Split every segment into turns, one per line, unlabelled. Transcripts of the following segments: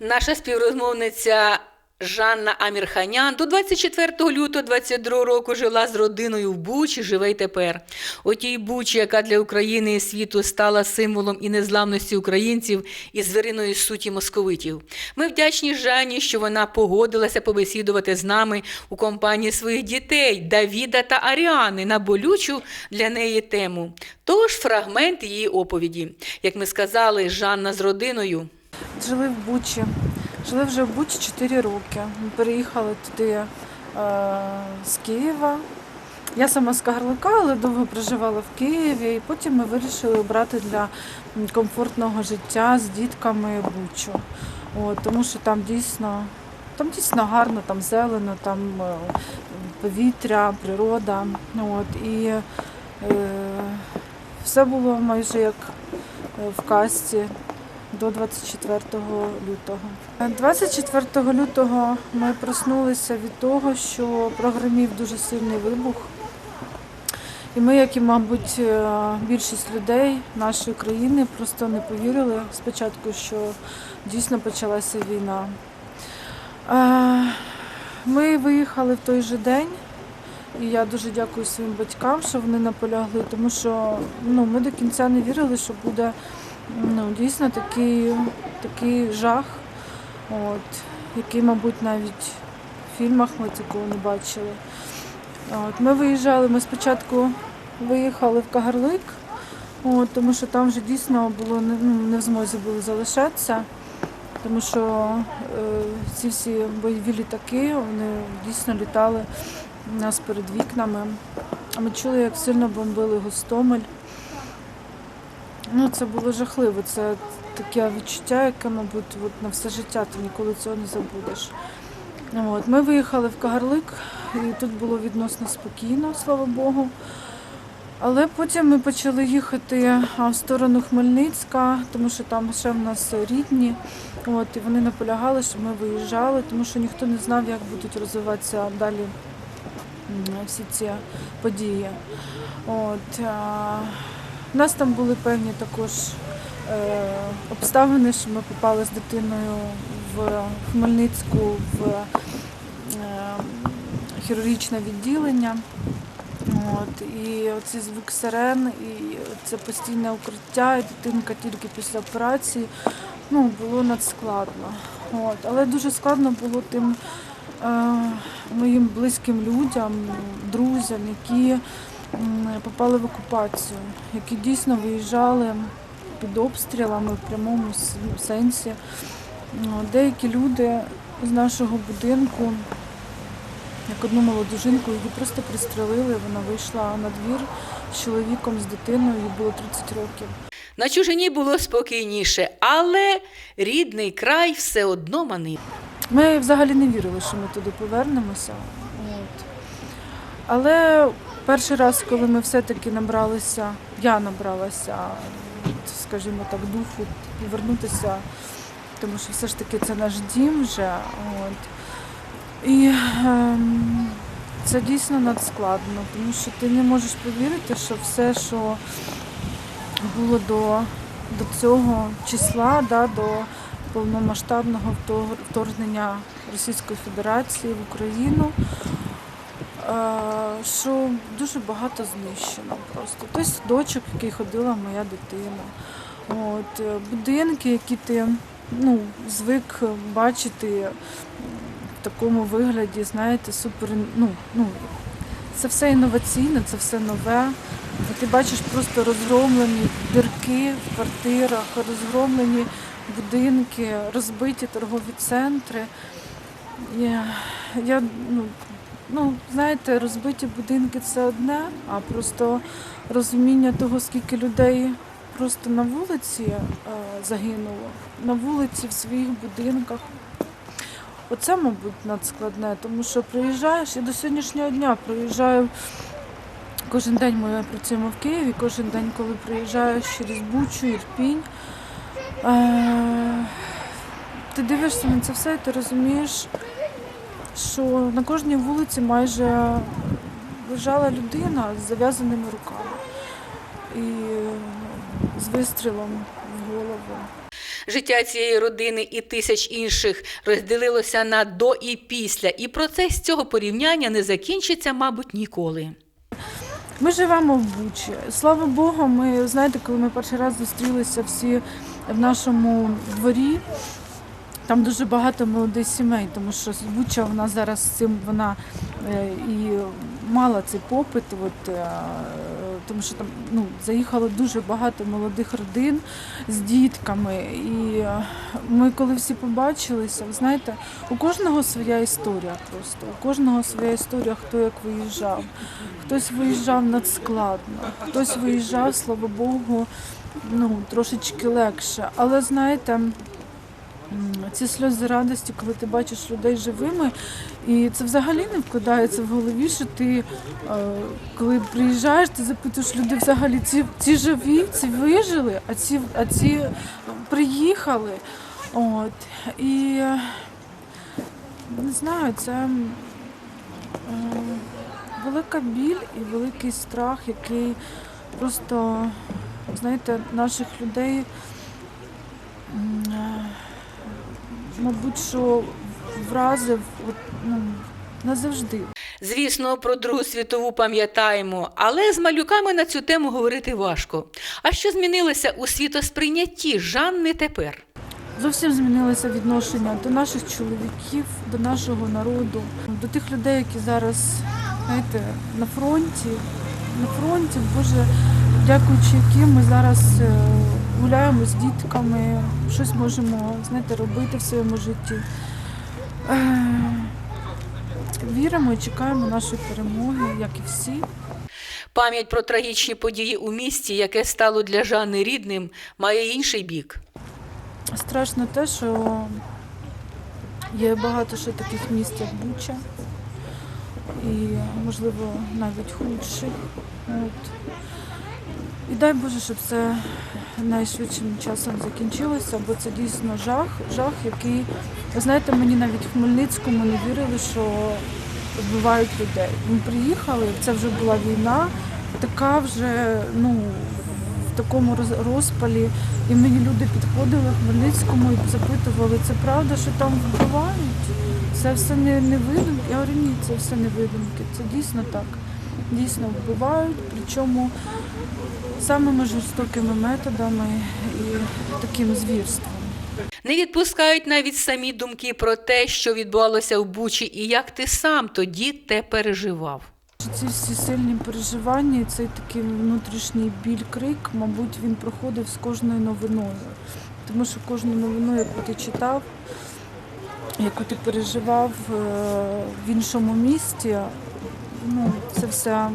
Наша співрозмовниця Жанна Амірханян до 24 лютого 22 року жила з родиною в Бучі, живе й тепер. У тій Бучі, яка для України і світу стала символом і незламності українців, і звіриною суті московитів. Ми вдячні Жанні, що вона погодилася побесідувати з нами у компанії своїх дітей Давіда та Аріани на болючу для неї тему. Тож фрагмент її оповіді. Як ми сказали, Жанна з родиною
Жили в Бучі. Жили вже в Бучі 4 роки. Ми переїхали туди е, з Києва. Я сама з Кагарлика, але довго проживала в Києві. І потім ми вирішили обрати для комфортного життя з дітками Бучу. От, тому що там дійсно, там дійсно гарно, там зелено, там е, повітря, природа. От, і е, все було майже як е, в касті до 24 лютого. 24 лютого ми проснулися від того, що прогремів дуже сильний вибух. І ми, як і, мабуть, е, більшість людей нашої країни, просто не повірили спочатку, що дійсно почалася війна. Е, Ми виїхали в той же день, і я дуже дякую своїм батькам, що вони наполягли, тому що ну, ми до кінця не вірили, що буде ну, дійсно такий, такий жах, от, який, мабуть, навіть в фільмах ми такого не бачили. От, ми виїжджали, ми спочатку виїхали в Кагарлик, от, тому що там вже дійсно було ну, не в змозі були залишатися, тому що е, ці всі бойові літаки вони дійсно літали у нас перед вікнами. А Ми чули, як сильно бомбили Гостомель. Ну, це було жахливо. Це таке відчуття, яке, мабуть, от на все життя ти ніколи цього не забудеш. От. Ми виїхали в Кагарлик, і тут було відносно спокійно, слава Богу. Але потім ми почали їхати в сторону Хмельницька, тому що там ще в нас рідні. От, і вони наполягали, щоб ми виїжджали, тому що ніхто не знав, як будуть розвиватися далі всі ці події. От, у нас там були певні також е, обставини, що ми попали з дитиною в Хмельницьку в е, хірургічне відділення. От, і оцей звук сирен, і це постійне укриття, і дитинка тільки після операції. Ну, було надскладно. От, але дуже складно було тим е, моїм близьким людям, друзям, які попали в окупацію, які дійсно виїжджали під обстрілами в прямому сенсі. Ну, Деякі люди з нашого будинку, як одну молоду жінку, її просто пристрелили, вона вийшла на двір з чоловіком, з дитиною, їй було 30 років.
На чужині було спокійніше, але рідний край все одно манив.
Ми взагалі не вірили, що ми туди повернемося. От. Але перший раз, коли ми все-таки набралися, я набралася, скажімо так, духу повернутися, тому що все ж таки це наш дім вже. От. І ем, це дійсно надскладно, тому що ти не можеш повірити, що все, що було до, до цього числа, да, до повномасштабного вторгнення Російської Федерації в Україну, е, що дуже багато знищено просто. Той садочок, в який ходила моя дитина. От, е, будинки, які ти ну, звик бачити в такому вигляді, знаєте, супер. Ну, ну, це все інноваційне, це все нове. Ти бачиш просто розгромлені дірки в квартирах, розгромлені будинки, розбиті торгові центри. Я, я ну, ну, знаєте, розбиті будинки це одне, а просто розуміння того, скільки людей просто на вулиці е, загинуло, на вулиці в своїх будинках. Оце, мабуть, надскладне, тому що приїжджаєш, і до сьогоднішнього дня приїжджаю кожен день ми працюємо в Києві, кожен день, коли приїжджаєш через Бучу, Ірпінь. Е, ти дивишся на це все і ти розумієш, що на кожній вулиці майже лежала людина з зав'язаними руками і з вистрілом в голову.
Життя цієї родини і тисяч інших розділилося на до і після, і процес цього порівняння не закінчиться, мабуть, ніколи.
Ми живемо в Бучі. Слава Богу, ми знаєте, коли ми перший раз зустрілися всі в нашому дворі. Там дуже багато молодих сімей, тому що Буча вона зараз з цим вона е, і мала цей попит, от, е, тому що там ну, заїхало дуже багато молодих родин з дітками. І е, ми коли всі побачилися, ви знаєте, у кожного своя історія просто. У кожного своя історія, хто як виїжджав. Хтось виїжджав надскладно, хтось виїжджав, слава Богу, ну, трошечки легше. Але знаєте, ці сльози радості, коли ти бачиш людей живими, і це взагалі не вкладається в голові, що ти, е, коли приїжджаєш, ти запитуєш людей взагалі, ці, ці живі, ці вижили, а ці, а ці приїхали. От. І е, не знаю, це. е, велика біль і великий страх, який просто, знаєте, наших людей, мабуть, що вразив от, ну, назавжди.
Звісно, про Другу світову пам'ятаємо, але з малюками на цю тему говорити важко. А що змінилося у світосприйнятті Жанни тепер?
Зовсім змінилося відношення до наших чоловіків, до нашого народу, до тих людей, які зараз, знаєте, на фронті. На фронті, Боже, дякуючи яким ми зараз е, гуляємо з дітками, щось можемо знаєте, робити в своєму житті. Е, Віримо і чекаємо нашої перемоги, як і всі.
Пам'ять про трагічні події у місті, яке стало для Жанни рідним, має інший бік.
Страшно те, що є багато ще таких міст, як Буча, і, можливо, навіть худші. От. І дай Боже, щоб це найшвидшим часом закінчилося, бо це дійсно жах, жах, який, ви знаєте, мені навіть в Хмельницькому не вірили, що вбивають людей. Ми приїхали, це вже була війна, така вже, ну, в такому роз- розпалі. І мені люди підходили в Хмельницькому і запитували, це правда, що там вбивають? Це все не, не видумки. Я говорю, ні, це все не видумки. Це дійсно так. Дійсно вбивають, причому самими жорстокими методами і таким звірством.
Не відпускають навіть самі думки про те, що відбувалося в Бучі, і як ти сам тоді те переживав.
Ці всі сильні переживання, і цей такий внутрішній біль-крик, мабуть, він проходив з кожною новиною. Тому що кожну новину, яку ти читав, яку ти переживав е, в іншому місті, ну, це все.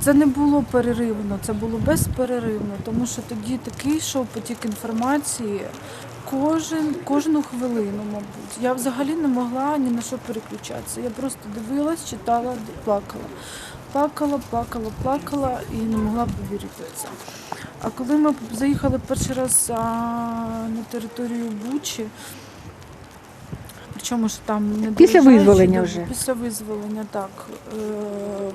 Це не було переривно, це було безпереривно, тому що тоді такий йшов потік інформації кожен, кожну хвилину, мабуть. Я взагалі не могла ні на що переключатися. Я просто дивилась, читала, плакала. Плакала, плакала, плакала і не могла повірити в це. А коли ми заїхали перший раз на територію Бучі, причому ж там не
Після визволення вже?
Після визволення, так. Е,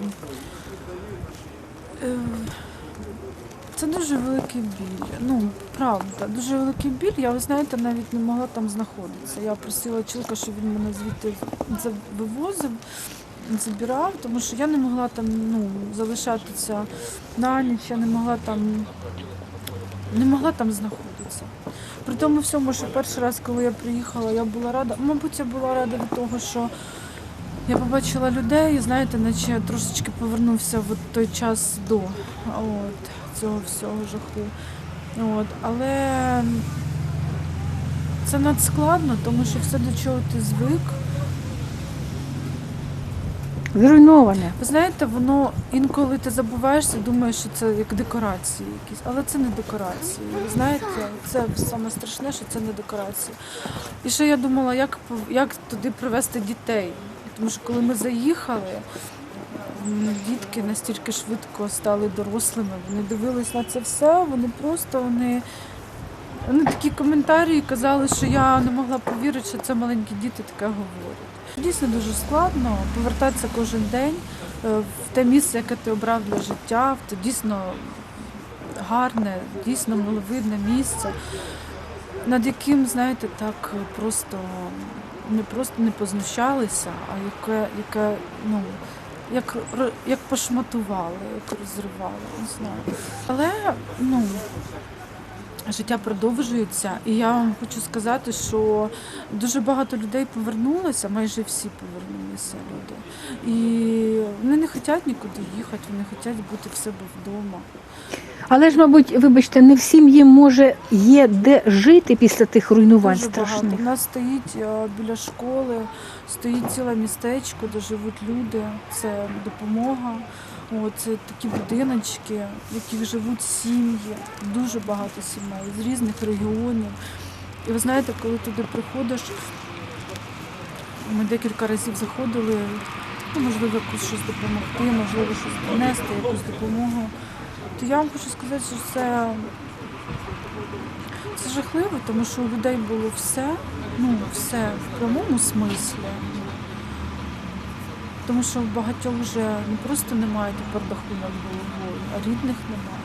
це дуже великий біль. Ну, правда, дуже великий біль. Я, ви знаєте, навіть не могла там знаходитися. Я просила чоловіка, щоб він мене звідти вивозив, забирав, тому що я не могла там ну, залишатися на ніч, я не могла там, не могла там знаходитися. При тому всьому, що перший раз, коли я приїхала, я була рада. Мабуть, я була рада від того, що я побачила людей, і знаєте, наче трошечки повернувся в той час до от, цього всього жаху. От, але це надскладно, тому що все, до чого ти звик,
Зруйноване.
ви знаєте, воно інколи ти забуваєшся, думаєш, що це як декорації якісь, але це не декорації. Ви знаєте, це саме страшне, що це не декорації. І ще я думала, як, як туди привезти дітей. Тому що коли ми заїхали, дітки настільки швидко стали дорослими, вони дивились на це все, вони просто вони. Вони такі коментарі казали, що я не могла повірити, що це маленькі діти таке говорять. Дійсно дуже складно повертатися кожен день е, в те місце, яке ти обрав для життя, в те дійсно гарне, дійсно миловидне місце. над яким, знаєте, так просто не просто не познущалися, а яке, яке ну, як, як пошматували, як розривали, не знаю. Але ну, життя продовжується, і я вам хочу сказати, що дуже багато людей повернулося, майже всі повернулися люди. І вони не хочуть нікуди їхати, вони хочуть бути в себе вдома.
Але ж, мабуть, вибачте, не всім їм може є де жити після тих руйнувань
Дуже багато.
страшних.
У нас стоїть е, біля школи, стоїть ціле містечко, де живуть люди. Це допомога. О, це такі будиночки, в яких живуть сім'ї, дуже багато сімей з різних регіонів. І ви знаєте, коли туди приходиш, ми декілька разів заходили, ну, можливо, якусь щось допомогти, можливо, щось принести, якусь допомогу. То я вам хочу сказати, що це це жахливо, тому що у людей було все, ну все в прямому смислі. Тому що в багатьох вже не просто немає тепер даху над головою, а рідних немає.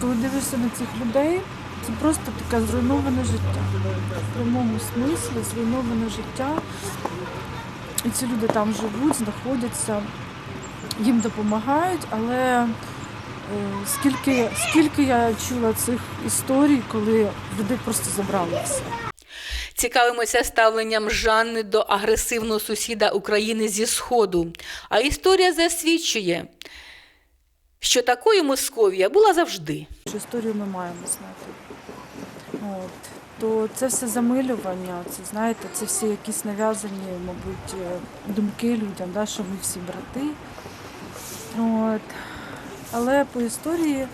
Коли дивишся на цих людей, це просто таке зруйноване життя. В прямому смислі зруйноване життя. І ці люди там живуть, знаходяться, їм допомагають, але Е, Скільки, скільки я чула цих історій, коли людей просто забрали все.
Цікавимося ставленням Жанни до агресивного сусіда України зі Сходу. А історія засвідчує, що такою Московія була завжди.
Історію ми маємо знати. От. То це все замилювання, це знаєте, це всі якісь нав'язані, мабуть, е, думки людям, да, що ми всі брати. От. Але по історії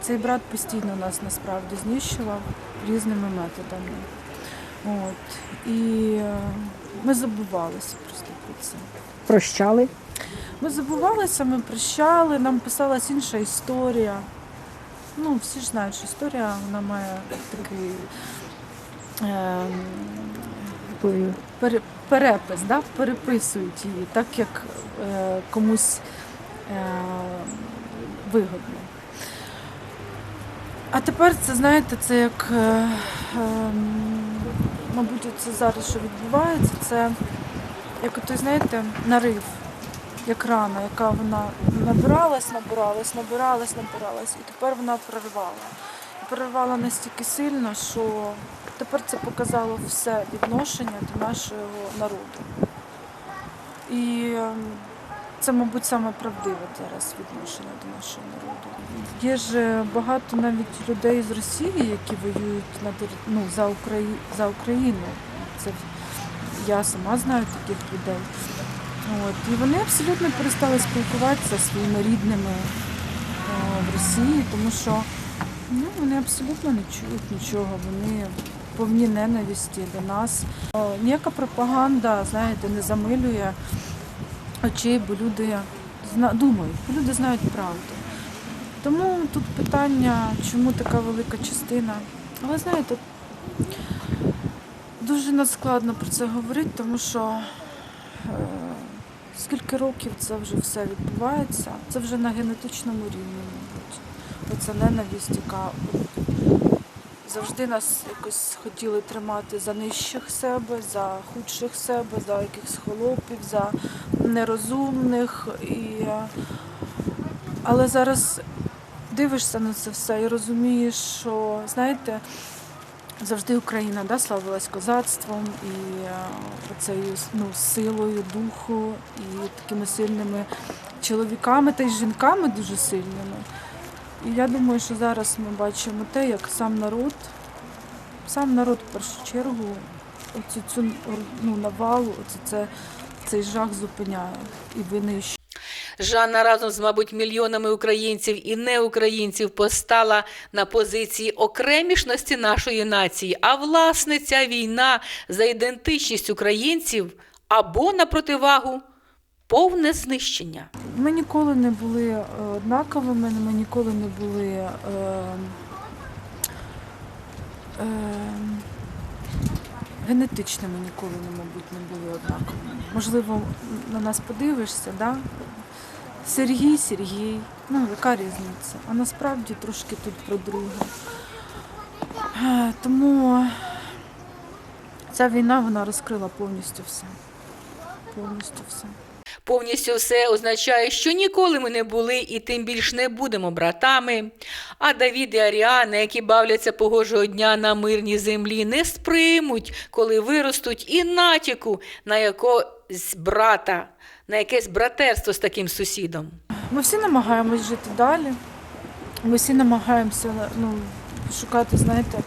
цей брат постійно нас насправді знищував різними методами. От. І е, ми забувалися просто про це.
Прощали.
Ми забувалися, ми прощали, нам писалась інша історія. Ну, всі ж знають, що історія вона має такий
Такою
пере- перепис, да? переписують її так, як е, комусь е, вигодно. А тепер це, знаєте, це як, е, ем, мабуть, це зараз, що відбувається, це як ото, знаєте, нарив, як рана, яка вона набиралась, набиралась, набиралась, набиралась, і тепер вона прорвала. Прорвала настільки сильно, що тепер це показало все відношення до нашого народу. І ем, це, мабуть, саме правдиве зараз відношення до нашого народу. Є ж е, багато навіть людей з Росії, які воюють на ну, за, Украї... за Україну. Це я сама знаю таких людей. От. І вони абсолютно перестали спілкуватися зі своїми рідними е, в Росії, тому що ну, вони абсолютно не чують нічого. Вони повні ненависті до нас. Ніяка пропаганда, знаєте, не замилює очей, бо люди думають, бо люди знають правду. Тому тут питання, чому така велика частина. Але знаєте, дуже надскладно про це говорити, тому що е, скільки років це вже все відбувається, це вже на генетичному рівні, мабуть. Оця ненависть, яка завжди нас якось хотіли тримати за нижчих себе, за худших себе, за якихось хлопів, за нерозумних. І... е, Але зараз дивишся на це все і розумієш, що знаєте, завжди Україна да, славилась козацтвом і е, оцею ну, силою духу і такими сильними чоловіками та й жінками дуже сильними. І я думаю, що зараз ми бачимо те, як сам народ, сам народ в першу чергу, оцю цю ну, навалу, оце, це, цей жах зупиняє і винищує.
Жанна разом з, мабуть, мільйонами українців і неукраїнців постала на позиції окремішності нашої нації. А власне ця війна за ідентичність українців або на противагу повне знищення.
Ми ніколи не були е, однаковими, ми ніколи не були. Е, е, генетичними ніколи, мабуть, не були однаковими. Можливо, на нас подивишся, да? Сергій, Сергій, ну яка різниця? А насправді трошки тут про друге. Е, Тому ця війна вона розкрила повністю все. Повністю все.
Повністю все означає, що ніколи ми не були і тим більш не будемо братами. А Давід і Аріана, які бавляться погожого дня на мирній землі, не сприймуть, коли виростуть і натяку на якогось брата, на якесь братерство з таким сусідом.
Ми всі намагаємось жити далі. Ми всі намагаємося ну, шукати, знаєте,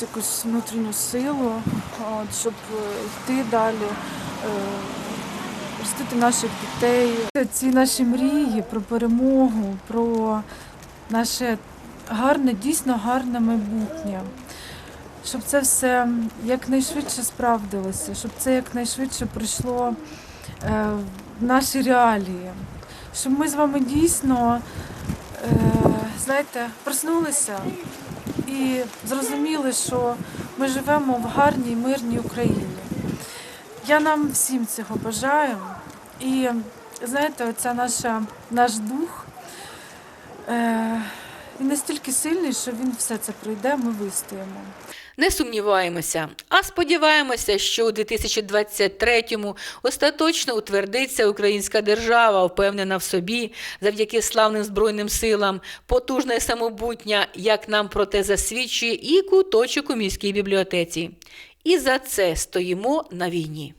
якусь внутрішню силу, от, щоб е, йти далі, ростити наших дітей. Ці наші мрії про перемогу, про наше гарне, дійсно гарне майбутнє. Щоб це все якнайшвидше справдилося, щоб це якнайшвидше прийшло е, в наші реалії щоб ми з вами дійсно, е, знаєте, проснулися і зрозуміли, що ми живемо в гарній, мирній Україні. Я нам всім цього бажаю. І знаєте, оця наша, наш дух е, він настільки сильний, що він все це пройде, ми вистоїмо.
Не сумніваємося, а сподіваємося, що у 2023-му остаточно утвердиться українська держава, впевнена в собі, завдяки славним збройним силам, потужна і самобутня, як нам про те засвідчує і куточок у міській бібліотеці. І за це стоїмо на війні.